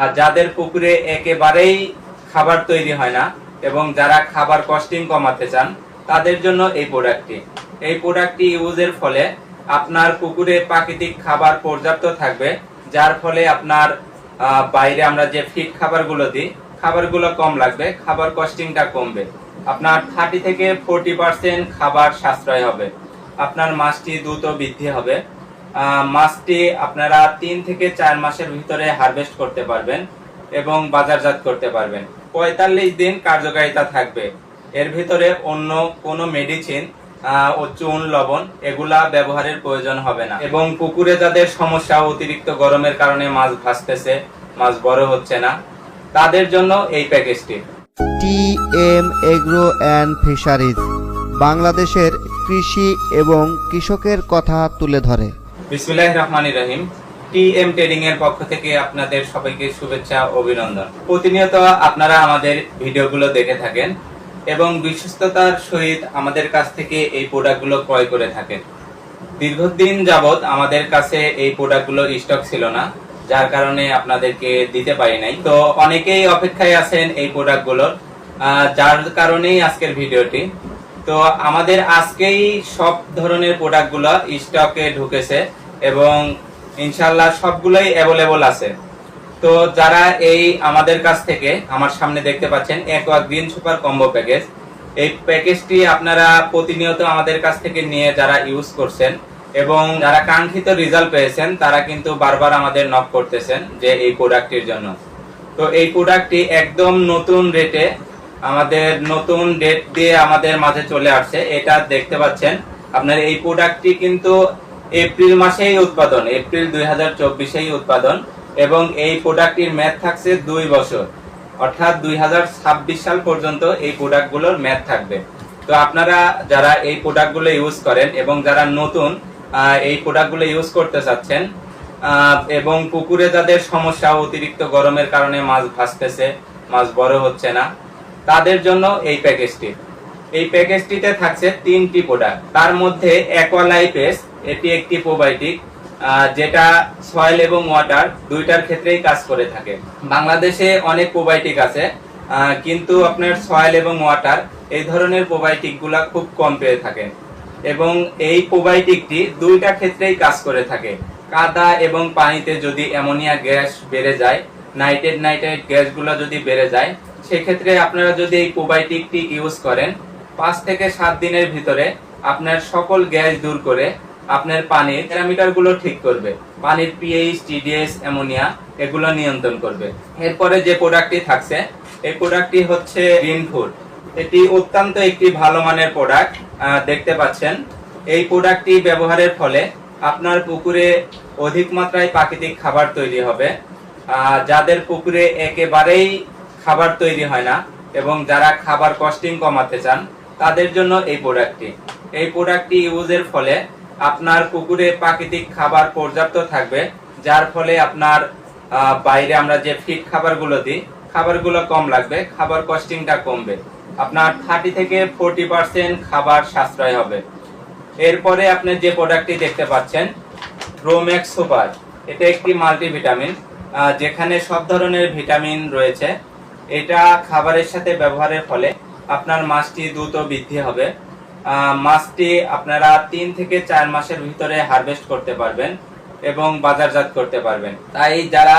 আর যাদের পুকুরে একেবারেই খাবার তৈরি হয় না এবং যারা খাবার কস্টিং কমাতে চান, তাদের জন্য এই প্রোডাক্টটি এই প্রোডাক্টটি ইউজের ফলে আপনার পুকুরে প্রাকৃতিক খাবার পর্যাপ্ত থাকবে, যার ফলে আপনার বাইরে আমরা যে ফিট খাবারগুলো দিই, খাবারগুলো কম লাগবে, খাবার কস্টিংটা কমবে। আপনার থার্টি থেকে ফোরটি পার্সেন্ট খাবার সাশ্রয় হবে। আপনার মাছটি দ্রুত বৃদ্ধি হবে। মাছটি আপনারা তিন থেকে চার মাসের ভিতরে হারভেস্ট করতে পারবেন এবং বাজারজাত করতে পারবেন। পঁয়তাল্লিশ দিন কার্যকারিতা থাকবে। এর ভিতরে অন্য কোনো মেডিসিন ও চুন, লবণ এগুলা ব্যবহারের প্রয়োজন হবে না। এবং পুকুরে যাদের সমস্যা অতিরিক্ত গরমের কারণে মাছ ভাসতেছে, মাছ বড় হচ্ছে না, তাদের জন্য এই প্যাকেজটি টি। এম এগ্রো অ্যান্ড ফিশারিজ, বাংলাদেশের কৃষি এবং কৃষকের কথা তুলে ধরে। ক্রয় করে থাকেন। দীর্ঘদিন যাবত আমাদের কাছে এই প্রোডাক্টগুলো স্টক ছিল না, যার কারণে আপনাদেরকে দিতে পারি নাই। তো অনেকেই অপেক্ষায় আছেন এই প্রোডাক্টগুলোর যার কারণেই আজকের ভিডিওটি। তো আমাদের আজকেই সব ধরনের প্রোডাক্টগুলো স্টকে ঢুকেছে এবং ইনশাল্লাহ সবগুলোই অ্যাভেলেবল আছে। তো যারা এই আমাদের কাছ থেকে, আমার সামনে দেখতে পাচ্ছেন aqua green super combo package এই প্যাকেজটি আপনারা প্রতিনিয়ত আমাদের কাছ থেকে নিয়ে যারা ইউজ করছেন এবং যারা কাঙ্ক্ষিত রেজাল্ট পেয়েছেন, তারা কিন্তু বারবার আমাদের নক করতেছেন যে এই প্রোডাক্টটির জন্য। তো এই প্রোডাক্টটি একদম নতুন রেটে আমাদের নতুন ডেট দিয়ে আমাদের মাঝে চলে আসছে। এটা দেখতে পাচ্ছেন। আপনার এই প্রোডাক্টটি কিন্তু এপ্রিল মাসেই উৎপাদন এপ্রিল দুই হাজার চব্বিশেই উৎপাদন এবং এই প্রোডাক্টটির মেয়াদ থাকছে দুই বছর। অর্থাৎ দুই সাল পর্যন্ত এই প্রোডাক্টগুলোর মেয়াদ থাকবে। তো আপনারা যারা এই প্রোডাক্টগুলো ইউজ করেন এবং যারা নতুন এই প্রোডাক্টগুলো ইউজ করতে চাচ্ছেন এবং পুকুরে যাদের সমস্যা অতিরিক্ত গরমের কারণে মাছ ভাসতেছে, মাছ বড় হচ্ছে না তাদের জন্য এই প্যাকেজটি এই প্যাকেজটিতে থাকছে তিনটি প্রোডাক্ট তার মধ্যে অ্যাকোয়ালাইপেস এটি একটি প্রোবায়োটিক যেটা সয়েল এবং ওয়াটার দুইটার ক্ষেত্রেই কাজ করে থাকে। বাংলাদেশে অনেক প্রোবায়োটিক আছে কিন্তু আপনার সয়েল এবং ওয়াটার এই ধরনের প্রোবায়োটিকগুলা খুব কম পেয়ে থাকেন। এবং এই প্রোবায়োটিকটি দুইটা ক্ষেত্রেই কাজ করে থাকে। কাদা এবং পানিতে যদি অ্যামোনিয়া গ্যাস বেড়ে যায় নাইট্রেট নাইট্রেট গ্যাসগুলো যদি বেড়ে যায় সেক্ষেত্রে আপনারা যদি এই প্রোবায়োটিকটি ইউজ করেন, পাঁচ থেকে সাত দিনের ভিতরে আপনার সকল গ্যাস দূর করে আপনার পানির প্যারামিটারগুলো ঠিক করবে। পানির পিএইচ টিডিএস অ্যামোনিয়া এগুলো নিয়ন্ত্রণ করবে। এরপরে যে প্রোডাক্টটি থাকছে, এই প্রোডাক্টটি হচ্ছে গ্রিন ফুড এটি অত্যন্ত একটি ভালো মানের প্রোডাক্ট দেখতে পাচ্ছেন। এই প্রোডাক্টটি ব্যবহারের ফলে আপনার পুকুরে অধিক মাত্রায় প্রাকৃতিক খাবার তৈরি হবে। যাদের পুকুরে একেবারেই খাবার তৈরি হয় না এবং যারা খাবার কস্টিং কমাতে চান, তাদের জন্য এই প্রোডাক্টটি এই প্রোডাক্টটি ইউজের ফলে আপনার পুকুরে প্রাকৃতিক খাবার পর্যাপ্ত থাকবে, যার ফলে আপনার বাইরে আমরা যে ফিট খাবারগুলো দিই, খাবারগুলো কম লাগবে, খাবার কস্টিংটা কমবে। আপনার থার্টি থেকে ফোরটি পার্সেন্ট খাবার সাশ্রয় হবে। এরপরে আপনি যে প্রোডাক্টটি দেখতে পাচ্ছেন প্রোম্যাক্স সুপার এটা একটি মাল্টিভিটামিন যেখানে সব ধরনের ভিটামিন রয়েছে। এটা খাবারের সাথে ব্যবহারের ফলে আপনার মাছটি দ্রুত বৃদ্ধি হবে। মাছটি আপনারা তিন থেকে চার মাসের ভিতরে হারভেস্ট করতে পারবেন এবং বাজারজাত করতে পারবেন। তাই যারা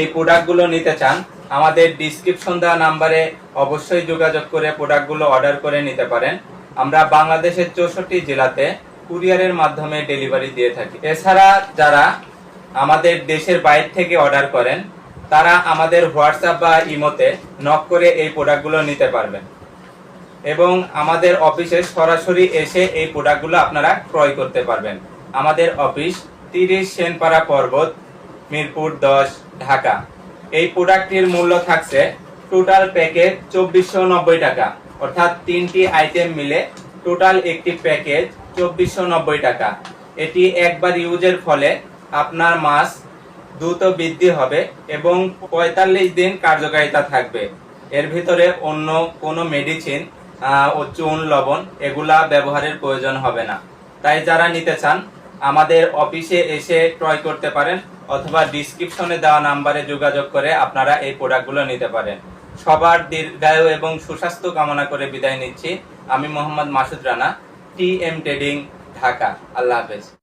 এই প্রোডাক্টগুলো নিতে চান, আমাদের ডিসক্রিপশন দেওয়া নাম্বারে অবশ্যই যোগাযোগ করে প্রোডাক্টগুলো অর্ডার করে নিতে পারেন। আমরা বাংলাদেশের চৌষট্টি জেলাতে কুরিয়ারের মাধ্যমে ডেলিভারি দিয়ে থাকি। এছাড়া যারা আমাদের দেশের বাইরে থেকে অর্ডার করেন তারা আমাদের হোয়াটসঅ্যাপ বা ইমোতে নক করে এই প্রোডাক্টগুলো নিতে পারবেন। এবং আমাদের অফিসে সরাসরি এসে এই প্রোডাক্টগুলো আপনারা ক্রয় করতে পারবেন। আমাদের অফিস তিরিশ সেনপাড়া পর্বত, মিরপুর দশ, ঢাকা। এই প্রোডাক্টটির মূল্য থাকছে টোটাল প্যাকেজ চব্বিশশো নব্বই টাকা। অর্থাৎ তিনটি আইটেম মিলে টোটাল একটি প্যাকেজ চব্বিশশো নব্বই টাকা। এটি একবার ইউজের ফলে আপনার মাছ দ্রুত বৃদ্ধি হবে এবং পঁয়তাল্লিশ দিন কার্যকারিতা থাকবে। এর ভিতরে অন্য কোনো মেডিসিন ও চুন, লবণ এগুলা ব্যবহারের প্রয়োজন হবে না। তাই যারা নিতে চান, আমাদের অফিসে এসে ক্রয় করতে পারেন অথবা ডিসক্রিপশনে দেওয়া নাম্বারে যোগাযোগ করে আপনারা এই প্রোডাক্টগুলো নিতে পারেন। সবার দীর্ঘায়ু এবং সুস্বাস্থ্য কামনা করে বিদায় নিচ্ছি। আমি Mohammad Masud Rana T M trading Dhaka আল্লাহ হাফেজ।